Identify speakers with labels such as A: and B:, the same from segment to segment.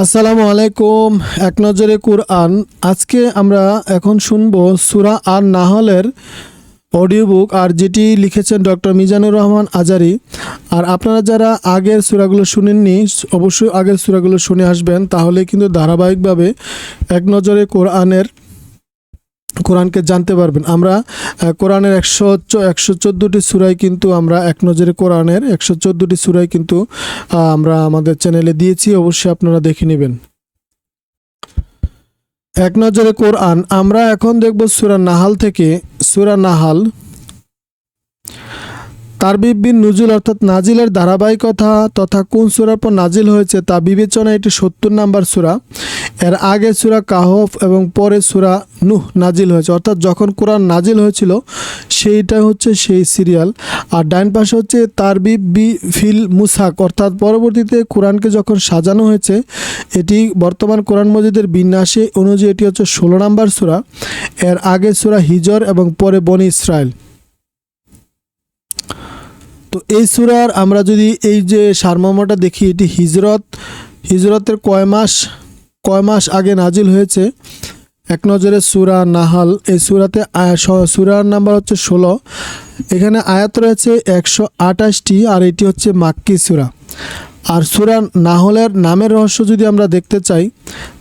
A: আসসালামু আলাইকুম। এক নজরে কুরআন। আজকে আমরা এখন শুনব সুরা আর নাহলের অডিও বুক আর যেটি লিখেছেন ডক্টর মিজানুর রহমান আজারি। আর আপনারা যারা আগের সুরাগুলো শুনেননি, অবশ্যই আগের সুরাগুলো শুনে আসবেন, তাহলে কিন্তু ধারাবাহিকভাবে এক নজরে কোরআনের কোরআনকে জানতে পারবেন। আমরা কোরআনের একশো একশো চোদ্দোটি সুরাই কিন্তু আমরা এক নজরে কোরআনের একশো চোদ্দোটি সুরাই কিন্তু আমরা আমাদের চ্যানেলে দিয়েছি, অবশ্যই আপনারা দেখে নেবেন। এক নজরে কোরআন, আমরা এখন দেখব সুরা নাহাল থেকে, সুরা নাহাল, তারবিব বিন নুজুল অর্থাৎ নাজিলের ধারাবাহিকতা তথা কোন সুরার পর নাজিল হয়েছে তা বিবেচনায় এটি সত্তর নাম্বার সুরা। এর আগে সুরা কাহফ এবং পরে সুরা নুহ নাজিল হয়েছে। অর্থাৎ যখন কোরআন নাজিল হয়েছিল, সেইটা হচ্ছে সেই সিরিয়াল। আর ডাইন পাশে হচ্ছে তারবিব বি ফিল মুসাক। অর্থাৎ পরবর্তীতে কোরআনকে যখন সাজানো হয়েছে, এটি বর্তমান কোরআন মজিদের বিন্যাসে অনুযায়ী এটি হচ্ছে ষোলো নম্বর সুরা। এর আগে সুরা হিজর এবং পরে বনি ইসরায়েল তো এই সুরার আমরা যদি এই যে সারমর্মটা দেখি, এটি হিজরত। হিজরতের কয় মাস? কয় মাস আগে নাজিল হয়েছে? এক নজরে সুরা নাহাল, এই সুরাতে সুরার নাম্বার হচ্ছে ষোলো। এখানে আয়াত রয়েছে একশো আঠাশটি, আর এটি হচ্ছে মাক্কি সুরা। আর সুরা নাহলের নামের রহস্য যদি আমরা দেখতে চাই,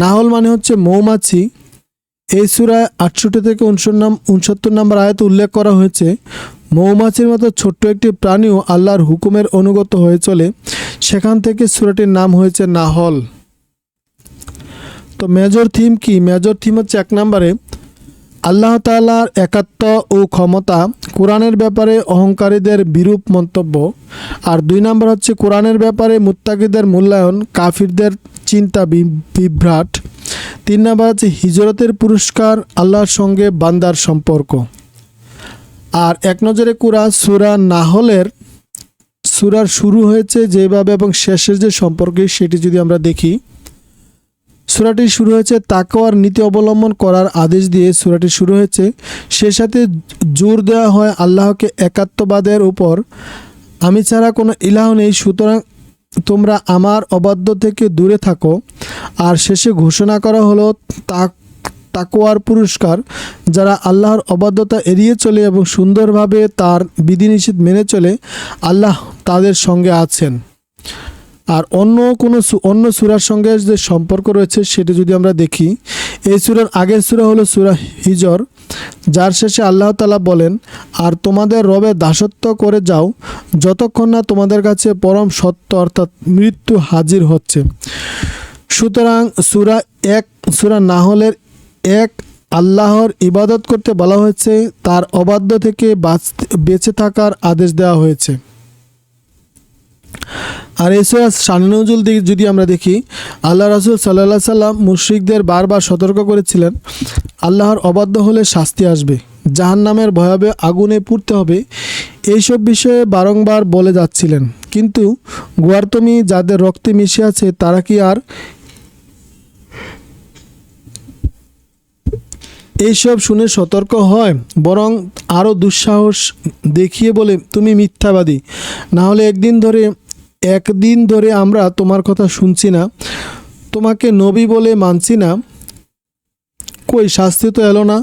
A: নাহল মানে হচ্ছে মৌমাছি। এই সুরায় আটষট্টি থেকে উনসত্তর উনসত্তর নম্বর আয়াত উল্লেখ করা হয়েছে, মৌমাছির মতো ছোট্ট একটি প্রাণীও আল্লাহর হুকুমের অনুগত হয়ে চলে। সেখান থেকে সুরাটির নাম হয়েছে নাহল। তো মেজর থিম কি? মেজর থিম হচ্ছে এক নম্বরে আল্লাহ তাআলার একাত্ম ও ক্ষমতা, কোরআনের ব্যাপারে অহংকারীদের বিরূপ মন্তব্য। আর দুই নম্বর হচ্ছে কোরআনের ব্যাপারে মুত্তাকিদের মূল্যায়ন, কাফিরদের চিন্তা বিভ্রাট। তিন নম্বর হচ্ছে হিজরতের পুরস্কার, আল্লাহর সঙ্গে বান্দার সম্পর্ক। আর এক নজরে কুরা, সুরা নাহলের, সুরার শুরু হয়েছে যেভাবে এবং শেষের যে সম্পর্কে, সেটি যদি আমরা দেখি সুরাটি শুরু হয়েছে তাকওয়ার নীতি অবলম্বন করার আদেশ দিয়ে সুরাটি শুরু হয়েছে। সে সাথে জোর দেওয়া হয় আল্লাহকে একাত্মবাদের উপর। আমি ছাড়া কোনো ইলাহ নেই, সুতরাং তোমরা আমার অবাধ্য থেকে দূরে থাকো। আর শেষে ঘোষণা করা হলো তাক তাকোয়ার পুরস্কার, যারা আল্লাহর অবাধ্যতা এড়িয়ে চলে এবং সুন্দরভাবে তার বিধিনিষেধ মেনে চলে, আল্লাহ তাদের সঙ্গে আছেন। আর অন্য কোনো অন্য সুরার সঙ্গে যে সম্পর্ক রয়েছে, সেটি যদি আমরা দেখি, এই সুরার আগের সুরা হলো সুরা হিজর, যার শেষে আল্লাহ তালা বলেন, আর তোমাদের রবে দাসত্ব করে যাও, যতক্ষণ না তোমাদের কাছে পরম সত্য অর্থাৎ মৃত্যু হাজির হচ্ছে। সুতরাং সুরা এক, সুরা নাহলের এক আল্লাহর ইবাদত করতে বলা হয়েছে, তার অবাধ্য থেকে বেঁচে থাকার আদেশ দেওয়া হয়েছে। আর এছাড়া শানুজুল দিকে যদি আমরা দেখি, আল্লাহ রাসুল সাল্লাহ সাল্লাম মুশ্রিকদের বারবার সতর্ক করেছিলেন, আল্লাহর অবাধ্য হলে শাস্তি আসবে জাহান নামের ভয়াবে আগুনে পুড়তে হবে, এইসব বিষয়ে বারংবার বলে যাচ্ছিলেন। কিন্তু গুয়ারতমি যাদের রক্তে মিশে আছে, তারা কি আর এইসব শুনে সতর্ক হয়, বরং আরও দুঃসাহস দেখিয়ে বলে, তুমি মিথ্যাবাদী। না হলে একদিন ধরে একদিন ধরে আমরা তোমার কথা শুনছি না, তোমাকে নবী বলে মানছি না। কই, শাস্তি তো এলো না।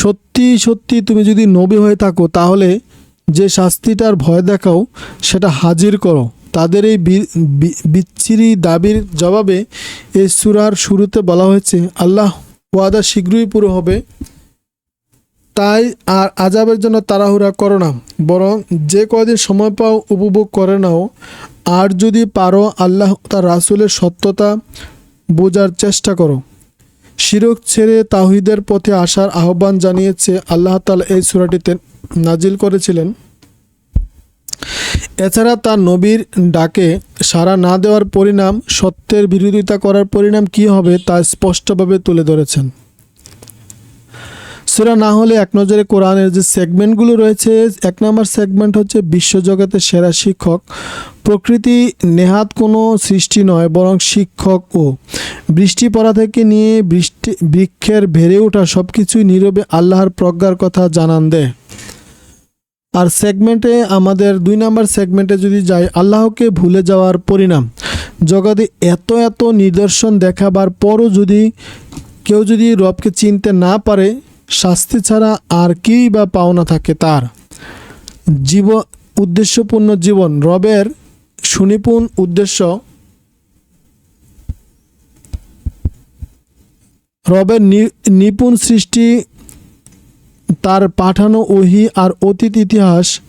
A: সত্যি সত্যি তুমি যদি নবী হয়ে থাকো, তাহলে যে শাস্তিটার ভয় দেখাও, সেটা হাজির করো। তাদের এই বিচ্ছিরি দাবির জবাবে এই সুরার শুরুতে বলা হয়েছে, আল্লাহ ওয়াদা শীঘ্রই পুরো হবে। তাই আর আজাবের জন্য তাড়াহুড়া করো না, বরং যে কয়দিন সময় পাও উপভোগ করে নাও। আর যদি পারো আল্লাহ তার রাসুলের সত্যতা বোঝার চেষ্টা করো। শিরক ছেড়ে তাহিদের পথে আসার আহ্বান জানিয়েছে আল্লাহ তালা এই সুরাটিতে নাজিল করেছিলেন। এছাড়া তার নবীর ডাকে সাড়া না দেওয়ার পরিণাম সত্যের বিরোধিতা করার পরিণাম কি হবে তা স্পষ্টভাবে তুলে ধরেছেন। সুরা না হলে এক নজরে কোরআনের যে সেগমেন্টগুলো রয়েছে, এক নম্বর সেগমেন্ট হচ্ছে বিশ্বজগতের সেরা শিক্ষক। প্রকৃতি নেহাত কোনো সৃষ্টি নয়, বরং শিক্ষক ও। বৃষ্টি পড়া থেকে নিয়ে বৃষ্টি, বৃক্ষের ভেড়ে ওঠা সব কিছুই নীরবে আল্লাহর প্রজ্ঞার কথা জানান দেয়। আর সেগমেন্টে, আমাদের দুই নাম্বার সেগমেন্টে যদি যাই, আল্লাহকে ভুলে যাওয়ার পরিণাম। জগতে এত এত নিদর্শন দেখাবার পরও যদি কেউ যদি রবকে চিনতে না পারে শাস্তি ছাড়া আর কী বা পাওনা থাকে তার। জীব, উদ্দেশ্যপূর্ণ জীবন। রবের সুনিপুণ উদ্দেশ্য রবের নিপুণ সৃষ্টি, তার পাঠানো ওহি আর অতীত ইতিহাস।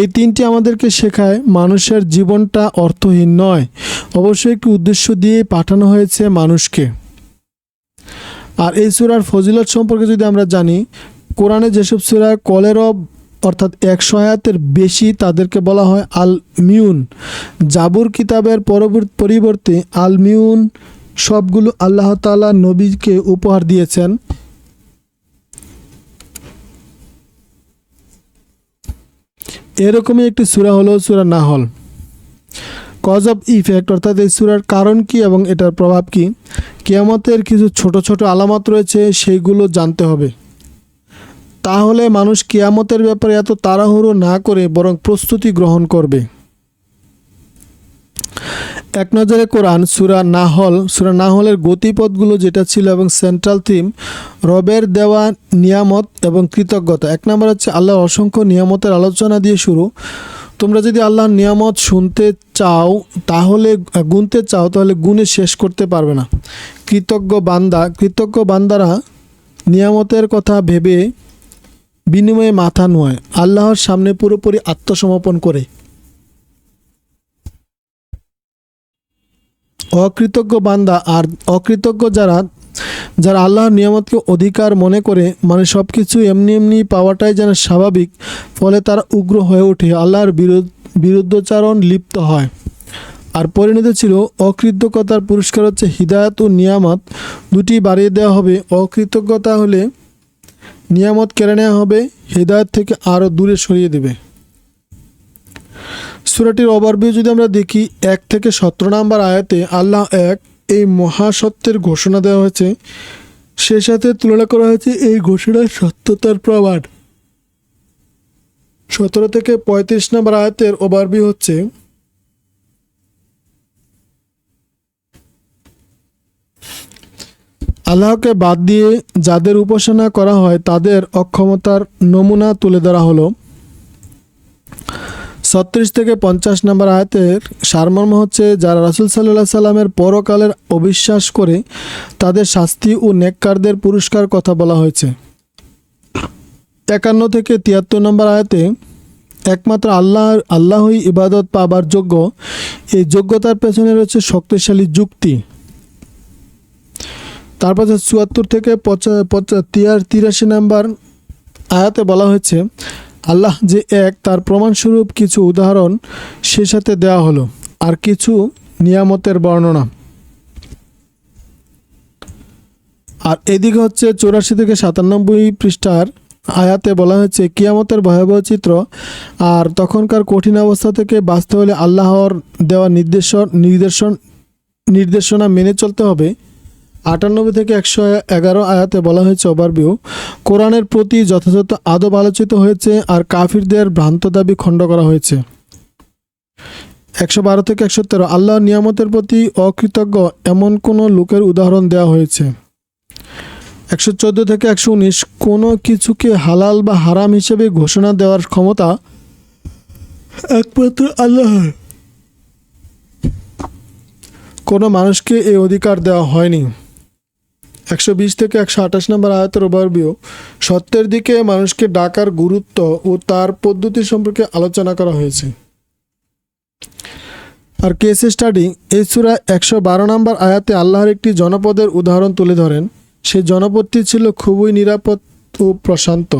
A: এই তিনটি আমাদেরকে শেখায় মানুষের জীবনটা অর্থহীন নয়। অবশ্যই একটি উদ্দেশ্য দিয়ে পাঠানো হয়েছে মানুষকে। আর এই সুরার ফজিলত সম্পর্কে যদি আমরা জানি, কোরআনে যেসব সুরা কলেরব অর্থাৎ একশো আয়াতের বেশি তাদেরকে বলা হয় আল মিউন জাবুর কিতাবের পরবর্তী পরিবর্তে আল মিউন সবগুলো আল্লাহ তাআলা নবীকে উপহার দিয়েছেন। এরকমই একটি সূরা হলো সূরা নাহল। কজ অফ ইফেক্ট অর্থাৎ এই সূরার কারণ কি এবং এটার প্রভাব কি? কেয়ামতের কিছু ছোট ছোট আলামত রয়েছে, সেইগুলো জানতে হবে। তাহলে মানুষ কেয়ামতের ব্যাপারে এত তাড়াহুড়ো না করে বরং প্রস্তুতি গ্রহণ করবে। এক নজরে কোরআন, সুরা নাহল, সুরা নাহলের গতিপথগুলো যেটা ছিল এবং সেন্ট্রাল থিম রবের দেওয়া নিয়ামত এবং কৃতজ্ঞতা। এক নম্বর হচ্ছে আল্লাহর অসংখ্য নিয়ামতের আলোচনা দিয়ে শুরু। তোমরা যদি আল্লাহর নিয়ামত শুনতে চাও, তাহলে গুনতে চাও, তাহলে গুণে শেষ করতে পারবে না। কৃতজ্ঞ বান্দা, কৃতজ্ঞ বান্দারা নিয়ামতের কথা ভেবে বিনিময়ে মাথা নোয় আল্লাহর সামনে পুরোপুরি আত্মসমর্পণ করে। অকৃতজ্ঞ বান্দা আর অকৃতজ্ঞ যারা যারা আল্লাহর নিয়ামতকে অধিকার মনে করে মানে সব কিছু এমনি এমনি পাওয়াটাই যেন স্বাভাবিক, ফলে তারা উগ্র হয়ে ওঠে, আল্লাহর বিরুদ্ধ, বিরুদ্ধচারণ লিপ্ত হয়। আর পরিণত ছিল অকৃতজ্ঞতার পুরস্কার হচ্ছে হিদায়ত ও নিয়ামত। দুটি বাড়িয়ে দেওয়া হবে, অকৃতজ্ঞতা হলে নিয়ামত কেড়ে নেওয়া হবে, হৃদায়ত থেকে আরও দূরে সরিয়ে দেবে। সুরাটির ওভারভিউ যদি আমরা দেখি, এক থেকে সতেরো নম্বর আয়াতে আল্লাহ এক এই মহাসত্যের ঘোষণা দেওয়া হয়েছে। সে সাথে তুলনা করা হয়েছে এই ঘোষণার সত্যতার প্রমাণ। সতেরো থেকে পঁয়ত্রিশ নম্বর আয়াতের ওভারভিউ হচ্ছে, আল্লাহকে বাদ দিয়ে যাদের উপাসনা করা হয় তাদের অক্ষমতার নমুনা তুলে ধরা হলো। ছত্রিশ থেকে পঞ্চাশ নম্বর আয়াতের সারমর্ম হচ্ছে, যারা রাসুল সাল্লাহ সাল্লামের পরকালের অবিশ্বাস করে, তাদের শাস্তি ও নেককারদের পুরস্কার কথা বলা হয়েছে। একান্ন থেকে তিয়াত্তর নম্বর আয়াতে, একমাত্র আল্লাহ, আল্লাহই ইবাদত পাবার যোগ্য। এই যোগ্যতার পেছনে রয়েছে শক্তিশালী যুক্তি। তারপর চুয়াত্তর থেকে পঁচা পঁচা, তিয়ার, তিরাশি নাম্বার আয়াতে বলা হয়েছে আল্লাহ যে এক, তার প্রমাণস্বরূপ কিছু উদাহরণ সে সাথে দেওয়া হলো, আর কিছু নিয়ামতের বর্ণনা। আর এদিকে হচ্ছে চৌরাশি থেকে সাতানব্বই পৃষ্ঠার আয়াতে বলা হয়েছে, কিয়ামতের ভয়াবহ চিত্র, আর তখনকার কঠিন অবস্থা থেকে বাঁচতে হলে আল্লাহর দেওয়া নির্দেশ নির্দেশন নির্দেশনা মেনে চলতে হবে। আটানব্বই থেকে একশো এগারো আয়াতে বলা হয়েছে, ওভারভিউ, কোরআনের প্রতি যথাযথ আদব আলোচিত হয়েছে আর কাফিরদের ভ্রান্ত দাবি খণ্ড করা হয়েছে। একশো বারো থেকে একশো তেরো আল্লাহর নিয়ামতের প্রতি অকৃতজ্ঞ এমন কোনো লোকের উদাহরণ দেওয়া হয়েছে? একশো চোদ্দ থেকে একশো উনিশ, কোনো কিছুকে হালাল বা হারাম হিসেবে ঘোষণা দেওয়ার ক্ষমতা? একমাত্র আল্লাহর কোনো মানুষকে এই অধিকার দেওয়া হয়নি। একশো বিশ থেকে একশো আঠাশ নম্বর আয়তের ওভারভিউ, সত্যের দিকে মানুষকে ডাকার গুরুত্ব ও তার পদ্ধতি সম্পর্কে আলোচনা করা হয়েছে। আর কেস স্টাডি, এই সুরা একশো বারো নম্বর আয়াতে আল্লাহর একটি জনপদের উদাহরণ তুলে ধরেন। সেই জনপদটি ছিল খুবই নিরাপদ ও প্রশান্ত।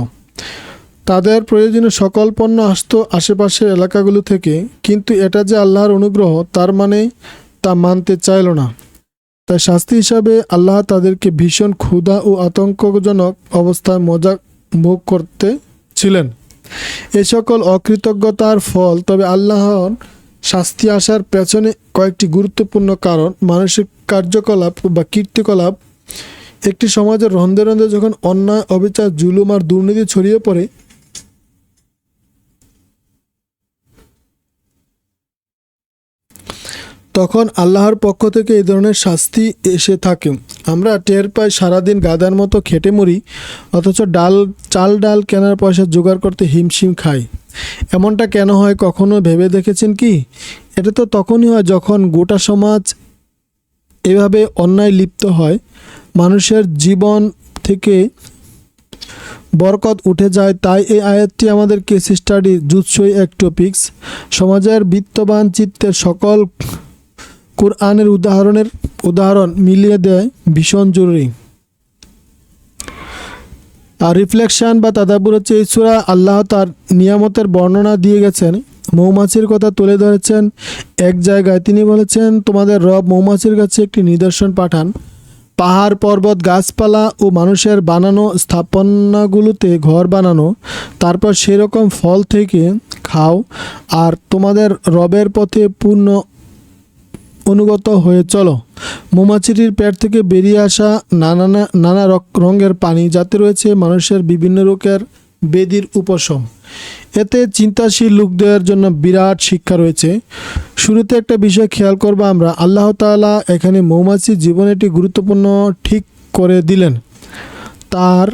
A: তাদের প্রয়োজনীয় সকল পণ্য আসতো আশেপাশের এলাকাগুলো থেকে, কিন্তু এটা যে আল্লাহর অনুগ্রহ, তার মানে তা মানতে চাইল না। তাই শাস্তি হিসাবে আল্লাহ তাদেরকে ভীষণ ক্ষুধা ও আতঙ্কজনক অবস্থায় মজা ভোগ করতে ছিলেন। এ সকল অকৃতজ্ঞতার ফল, তবে আল্লাহর শাস্তি আসার পেছনে কয়েকটি গুরুত্বপূর্ণ কারণ, মানসিক কার্যকলাপ বা কীর্তিকলাপ। একটি সমাজের রন্ধে রন্ধে যখন অন্যায়, অবিচার, জুলুম আর দুর্নীতি ছড়িয়ে পড়ে তখন আল্লাহর পক্ষ থেকে এই ধরনের শাস্তি এসে থাকে। আমরা টের পাই সারাদিন গাদার মতো খেটে মরি অথচ ডাল, চাল ডাল কেনার পয়সা জোগাড় করতে হিমশিম খাই। এমনটা কেন হয় কখনো ভেবে দেখেছেন কি? এটা তো তখনই হয় যখন গোটা সমাজ এভাবে অন্যায় লিপ্ত হয়। মানুষের জীবন থেকে বরকত উঠে যায়। তাই এই আয়াতটি আমাদের কেস স্টাডি জুৎসই এক টপিক্স সমাজের বিত্তবান চিত্তের সকল কোরআনের উদাহরণের উদাহরণ মিলিয়ে দেয় ভীষণ জরুরি। আর রিফ্লেকশন বা তাদাবুর হচ্ছে এই সুরা আল্লাহ তার নিয়ামতের বর্ণনা দিয়ে গেছেন। মৌমাছির কথা তুলে ধরেছেন। এক জায়গায় তিনি বলেছেন, তোমাদের রব মৌমাছির কাছে একটি নিদর্শন পাঠান। পাহাড়, পর্বত, গাছপালা ও মানুষের বানানো স্থাপনাগুলোতে ঘর বানানো। তারপর সেরকম ফল থেকে খাও। আর তোমাদের রবের পথে পূর্ণ অনুগত হয়ে চলো। মৌমাছিটির পেট থেকে বেরিয়ে আসা নানা নানা রঙের পানি যাতে রয়েছে মানুষের বিভিন্ন রোগের বেদির উপশম। এতে চিন্তাশীল লোকদের জন্য বিরাট শিক্ষা রয়েছে। শুরুতে একটা বিষয় খেয়াল করব আমরা। আল্লাহ তাআলা এখানে মৌমাছির জীবনে একটি গুরুত্বপূর্ণ ঠিক করে দিলেন। তার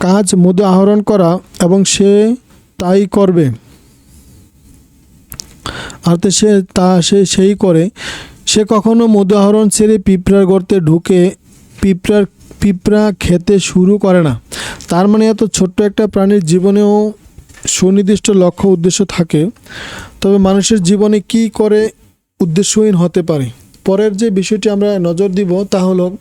A: কাজ মধু আহরণ করা এবং সে তাই করবে। আর তো সে তা সে সেই করে। সে কখনো মধু আহরণ ছেড়ে পিঁপড়ার গর্তে ঢুকে পিঁপড়ার, পিঁপড়া খেতে শুরু করে না। তার মানে এত ছোট্ট একটা প্রাণীর জীবনেও সুনির্দিষ্ট লক্ষ্য, উদ্দেশ্য থাকে। তবে মানুষের জীবনে কি করে উদ্দেশ্যহীন হতে পারে? পরের যে বিষয়টি আমরা নজর দিব তা হলো,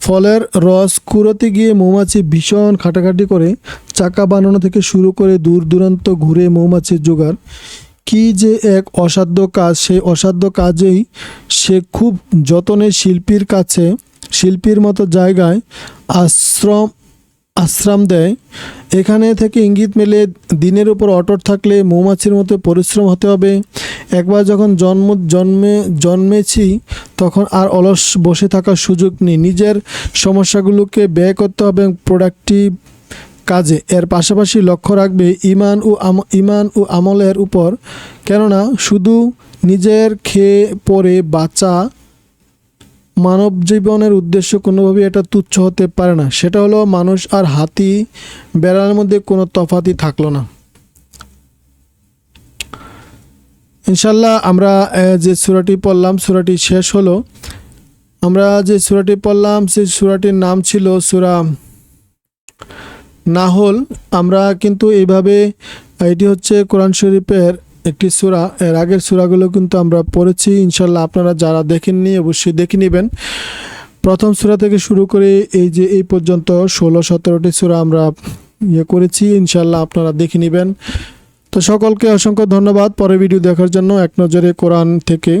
A: ফলের রস কুড়োতে গিয়ে মৌমাছি ভীষণ খাটাখাটি করে, চাকা বানানো থেকে শুরু করে দূর দূরান্ত ঘুরে মৌমাছির জোগাড়। কি যে এক অসাধ্য কাজ, সেই অসাধ্য কাজেই সে খুব যতনে শিল্পীর কাছে, শিল্পীর মতো জায়গায় আশ্রম আশ্রম দেয়। এখানে থেকে ইঙ্গিত মেলে দিনের উপর অটট থাকলে মৌমাছির মতো পরিশ্রম হতে হবে। একবার যখন জন্ম, জন্মে, জন্মেছি, তখন আর অলস বসে থাকার সুযোগ নেই। নিজের সমস্যাগুলোকে ব্যয় করতে হবে প্রোডাক্টিভ কাজে। এর পাশাপাশি লক্ষ্য রাখবে ইমান ও ইমান ও আমলের উপর। কেননা শুধু নিজের খেয়ে পরে বাঁচা মানব জীবনের উদ্দেশ্য কোনোভাবেই এটা তুচ্ছ হতে পারে না। সেটা হলো মানুষ আর হাতি বেড়ার মধ্যে কোনো তফাতই থাকল না। ইনশাল্লাহ আমরা যে সুরাটি পড়লাম, সুরাটি শেষ হলো। আমরা যে সুরাটি পড়লাম, সেই সুরাটির নাম ছিল সুরা নাহল আমরা কিন্তু এইভাবে, এটি হচ্ছে কোরআন শরীফের একটি সূরা। এর আগের সূরাগুলো কিন্তু আমরা পড়েছি। ইনশাল্লাহ আপনারা যারা দেখেননি অবশ্যই দেখে নেবেন। প্রথম সূরা থেকে শুরু করে এই যে এই পর্যন্ত ষোলো, সতেরোটি সূরা আমরা ইয়ে করেছি ইনশাল্লাহ আপনারা দেখে নেবেন। তো সকলকে অসংখ্য ধন্যবাদ পরে ভিডিও দেখার জন্য। এক নজরে কোরআন থেকে।